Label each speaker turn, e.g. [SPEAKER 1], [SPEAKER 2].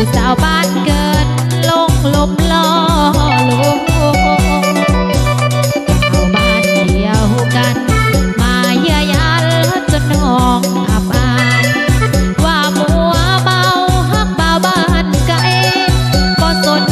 [SPEAKER 1] ู้สาวบ้านเกิดลงลมล้อลงเอาบ้านเดียวกัน มาเยอะยันจนน้องอับอาย ว่ามัวเบาฮักเบาบ้านไกลก็สน